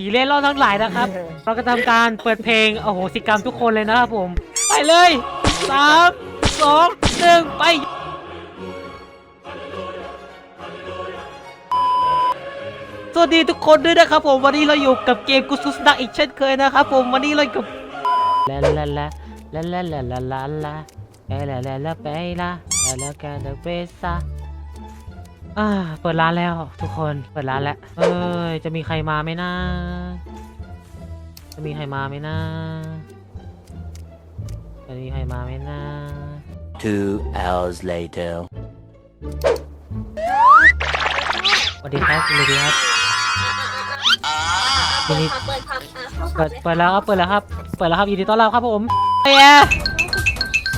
ผีเล่ร่อนทั้งหลายนะครับ เราก็ทำการเปิดเพลงโอ้โหสิกรรมทุกคนเลยนะครับผม ไปเลยสามสองหนึ่งไปสวัสดีทุกคนด้วยนะครับผมวันนี้เราอยู่กับเกมกุซุสดักอีกเช่นเคยนะครับผมวันนี้เราอยู่กับลาลาลาลาลาลาลาลาลาเอลาลาลาไปละลาลากันเบซา อ่าเปิดร้านแล้วทุกคนเปิดร้านแล้วเอ้ยจะมีใครมาไหมนะ จะมีใครมาไหมนะ จะมีใครมาไหมนะ Two hours later. สวัสดีครับสวัสดีครับยินดีเปิดครับอะเข้าเปิดเปิดแล้วครับเปิดแล้วครับเปิดแล้วครับยินดีต้อนรับครับผมเอ้ย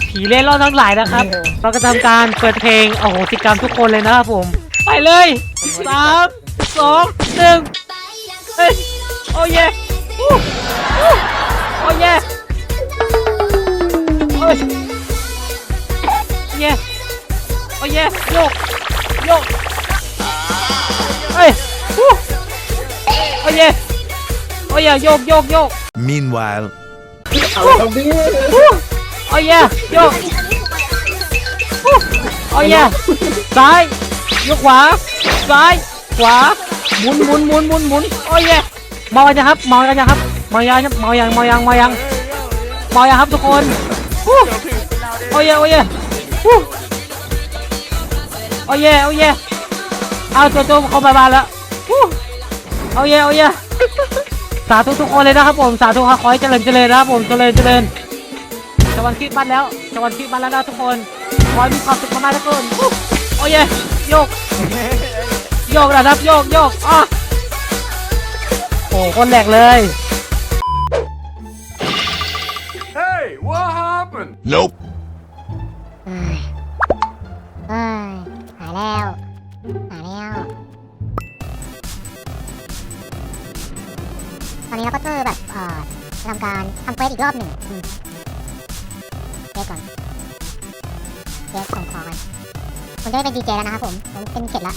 ผีเล่ร่อนทั้งหลายนะครับ เราก็ทำการเปิดเพลงโอ้โหสิกรรมทุกคนเลยนะครับผม ไปเลยสามสองหนึ่งเฮ้ยโอ้เย่อู้อู้โอ้เย่โอ้ยเย่โอ้เย่โยกโยกเฮ้ยอู้โอ้เย่โอ้เย่โยกโยกโยก Meanwhile, โอ้ยโยกโอ้ยซ้าย ยกขวา ซ้าย ขวา หมุนหมุนหมุนหมุนหมุนโอ้ยเมากันยังครับ เมากันยังครับ เมายังเมายังเมายังเมายังเมายังครับทุกคนโอ้ยโอ้ยโอ้ยโอ้ยเอาตัวตัวเข้ามาบ้านแล้วโอ้ยโอ้ยสาธุทุกคนเลยนะครับผม สาธุครับขอให้เจริญเจริญนะครับผมเจริญเจริญจวันคลิปบ้านแล้วจวันคลิปบ้านแล้วนะทุกคนขอให้มีความสุขมากๆทุกคนโอ้ย โยก โยกนะครับโยกโยกอะโอ้คนแหลกเลย Hey, what happened? nope. เอ้ยเอ้ยหายแล้วหายแล้ว ตอนนี้เราก็เจอแบบเอ่อทำการทำเควสอีกรอบหนึ่งอืมเควสก่อนเควสส่งของกัน ผมจะได้เป็นดีเจแล้วนะครับผม ผมเป็นเขตละ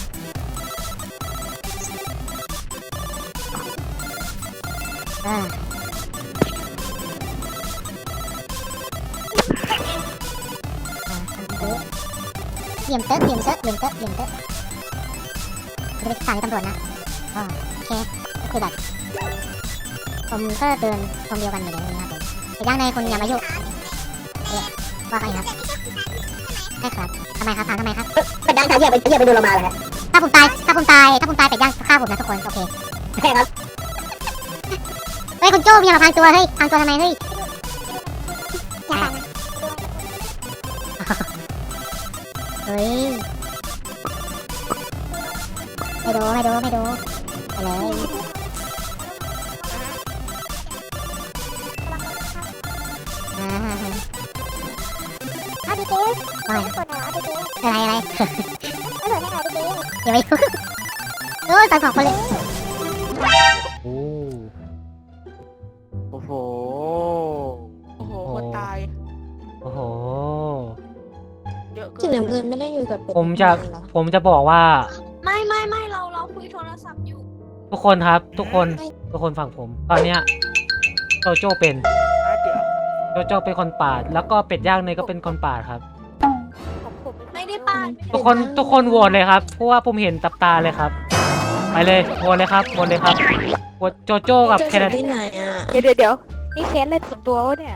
เหลี่ยมเต๊ะเหลี่ยมเต๊ะเหลี่ยมเต๊ะเหลี่ยมเต๊ะไม่ได้สถานีตำรวจนะอ๋อโอเคก็คือแบบผมก็เดินตรงเดียวกันอยู่เลยนะครับผมอีกอย่างในคุณอย่ามายุ่งเอ๊ะว่าใครครับ ช่ครับทำไมครับถามทำไมครับเปิดดังถ่ายเหยียบไปเหยียบไปดูเรามาเลยฮะถ้าผมตายถ้าผมตายถ้าผมตายเป็ดย่างฆ่าผมนะทุกคนโอเคใช่ครับเฮ้ยคุณโจ้พี่อย่ามาพังตัวเฮ้ยพังตัวทำไมเฮ้ยอย่านะเฮ้ยไม่ดูไม่ดูไม่ดูไปเลย อาดิเกสอะไรกดหน่อยอาดิเกสอะไรอะไรไม่เหลือแน่อาดิเกสอย่าไปพูดโอ้ยสามสองคนเลยโอ้โอ้โห โอ้โหคนตาย โอ้โห เยอะเกิสีน้ำเงินไม่ได้อยู่กับเป็ดผมจะ เหรอผมจะบอกว่า ไม่ไม่ไม่เราเราคุยโทรศัพท์อยู่ ทุกคนครับ ทุกคน ทุกคนฟังผม ตอนเนี้ยโจโจ้เป็นเดี๋ยว โจโจ้เป็นคนปาด แล้วก็เป็ดย่างเนยก็เป็นคนปาดครับผมผมไม่ได้ปาดทุกคนทุกคนโหวตเลยครับเพราะว่าผมเห็นตับตาเลยครับ ไปเลยโหวตเลยครับโหวตเลยครับโหวตโจโจ้กับเจอแคนาที่ไหนอะเดี๋ยวเดี๋ยวเดี๋ยวนี่เคสเล่นส่วนตัววะเนี่ย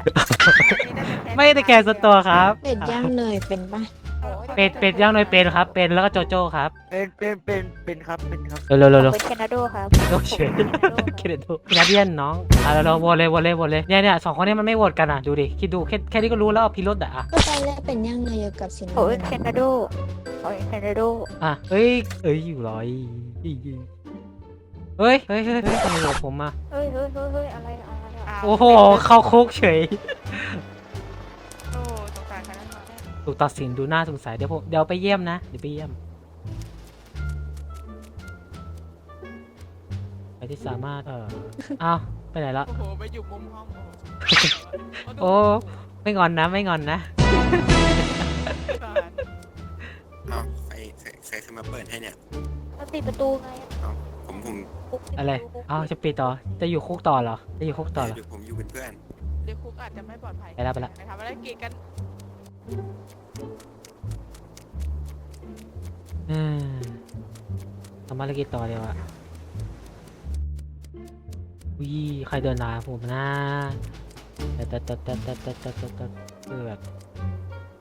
ไม่ได้แกนสตัวครับ เป็ดย่างเนยเป็นปะ เป็ดเป็ดย่างเนยเป็นครับ เป็นแล้วก็โจโจ้ครับเป็นเป็นเป็นเป็นครับเป็นครับเร็วเร็วเร็วเร็วเป็นแคนาโดครับโอเคเคเดโตนาเดียนน้องอะเราเราโหวตเลยโหวตเลยโหวตเลยเนี่ยเนี่ยสองคนนี้มันไม่โหวตกันอะดูดิคิดดูแค่แค่นี้ก็รู้แล้วว่าพิรุธอะอะก็ตอนแรกเป็นย่างเนยอยู่กับสีน้ำโอ้เงิยนแคนาโดโอ้ยแคนาโดอะเอ้ยเอ้ยอยู่ร้อยเฮ้ยเฮ้ยเฮ้ยเฮ้ยทำไมโหวตผมอะเฮ้ยเฮ้ยเฮ้ยเฮ้ยอะไรอะไรอะโอ้โหเข้าคุกเฉย ถูกตัดสินดูหน้าสงสัยเดี๋ยวผมเดี๋ยวไปเยี่ยมนะเดี๋ยวไปเยี่ยมไปที่สามารถเอออ้าวไปไหนละโอ้โหไปอยู่มุมห้องโอ้ไม่งอนนะไม่งอนนะเอาใครใครใครขึ้นมาเปิดให้เนี่ยเราติดประตูไงผมผมอะไรอ้าวจะปิดต่อจะอยู่คุกต่อเหรอจะอยู่คุกต่อเหรอ เดี๋ยวผมอยู่เป็นเพื่อน เดี๋ยวคุกอาจจะไม่ปลอดภัยไปแล้วไปแล้ว นะครับไม่ได้กีดกัน อืมทำภารกิจต่อเดียวอะวิใครเดินหนาผมนะแต่แต่แต่แต่แต่แต่แต่แต่คือแบบ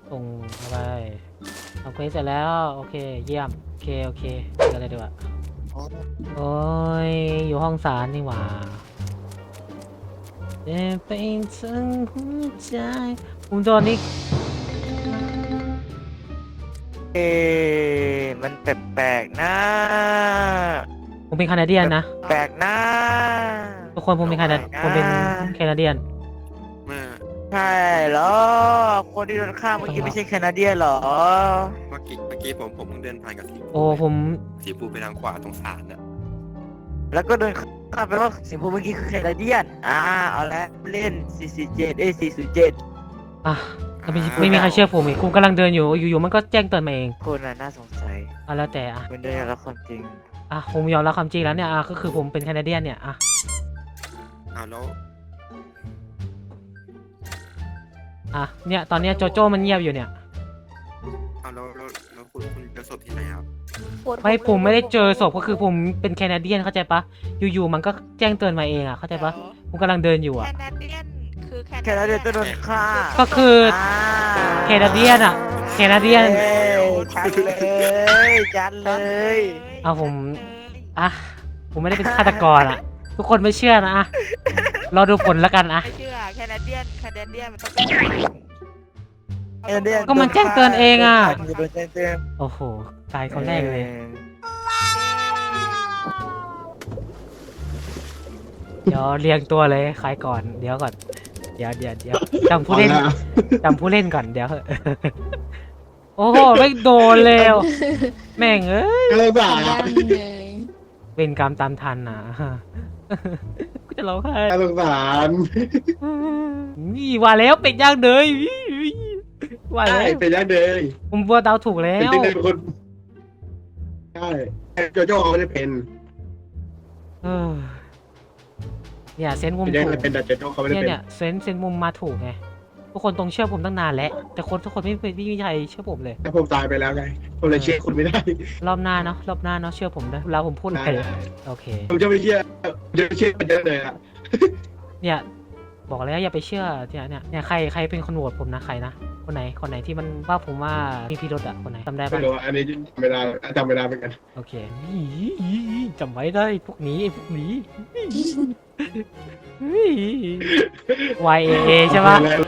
ส่งเข้าไปทำเควสเสร็จแล้ว โอเค เยี่ยม โอเค โอเคเจออะไรดีวะโอ้ย อยู่ห้องสารนี่หว่าเดินไปถึงหัวใจผมโดนนี่ เอ๊ะมันแปลกๆนะ ผมเป็นแคนาเดียนนะ แปลกนะ ทุกคนผมเป็นแคนาผมเป็นแคนาเดียนเมื่อใช่เหรอ คนที่โดนฆ่าเมื่อกี้ไม่ใช่แคนาเดียนเหรอ เมื่อกี้เมื่อกี้ผมผมเพิ่งเดินผ่านกับสีโอ้ผมสีฟูไปทางขวาตรงศาลน่ะแล้วก็โดนฆ่าไปว่าสิงพูเมื่อกี้คือแคนาเดียน อ่า เอาละเล่น 447เอ้ย407 อะ ไม่มีไม่มีใครเชื่อผมอีกคุณกำลังเดินอยู่อยู่ๆมันก็แจ้งเตือนมาเองคนน่ะน่าสงสัยอะแล้วแต่อะเป็นเรื่องแล้วความจริงอะผมยอมรับความจริงแล้วเนี่ยอะก็คือผมเป็นแคนาเดียนเนี่ยอะอ้าวแล้วอะเนี่ยตอนเนี้ยโจโจ้มันเงียบอยู่เนี่ยอ้าวแล้วแล้วแล้วคุณคุณเจอศพที่ไหนครับไม่ผมไม่ได้เจอศพก็คือผมเป็นแคนาเดียนเข้าใจปะอยู่ๆมันก็แจ้งเตือนมาเองอะเข้าใจปะผมกำลังเดินอยู่แคอะนาเดียน คือแคแคนาเดียนจะโดนฆ่าก็คืออ่าแคนาเดียนอะแคนาเดียนเอ้ยจัดเลยจัดเลย เอาผม อะ ผมไม่ได้เป็นฆาตกรอะ ทุกคนไม่เชื่อนะอะรอดูผลแล้วกันอะ ไม่เชื่อแคนาเดียนแคนาเดียนมันต้องเป็นแคนาเดียนก็มันแจ้งเตือนเองอะ มันจะโดนแจ้งเตือนโอ้โห ตายคนแรกเลย เดี๋ยวเรียงตัวเลยใครก่อน เดี๋ยวก่อน เดี๋ยวเดี๋ยวเดี๋ยวจำผู้เล่นจำผู้เล่นก่อนเดี๋ยว โอ้โหไม่โดนเลยวแม่งเอ้ยย่างเลยเป็นกรรมตามทันนะกูจะร้องไห้น่าสงสารนี่ว่าแล้วเป็นย่างเลยว่าใช่แล้วเป็นยังเลยผมบัวเดาถูกแล้เป็นว ยังเลยเป็นคนใช่โจโจ้เขาไม่ได้เป็น เออ เนี่ยเซนส์มุมเป็นยังถูไงกเป็นแต่โจโจ้เขาไม่ได้เนี่ยเป็นเนี่ยเซนส์เซนส์มุมมาถูกไงทุกคนตรงเชื่อผมตั้งนานแล้ว แต่คนทุกคนไม่ไม่ไม่มีใครเชื่อผมเลย แต่ผมตายไปแล้วไงผมเลยเชื่อคุณไม่ได้รอบหน้าเนาะรอบหน้าเนาะเชื่อผมนะเวลาผมพูดอะไรได้โอเค ผมจะไม่เชื่อผมจะไม่เชื่อเยอะเลยอะเนี่ย บอกแล้วอย่าไปเชื่อเนี่ยเนี่ยเนี่ยใครใครเป็นคนโหวตผมนะใครนะ คนไหนคนไหนที่มันว่าผมว่ามีพิรุธอะคนไหนจำได้ไม่ปะรู้อันนี้จำไม่ได้จำไม่ได้เหมือนกันโอเคจำไว้ได้พวกนี้ไอ้พวกนี้ Y A A ใช่ปะ แล้ว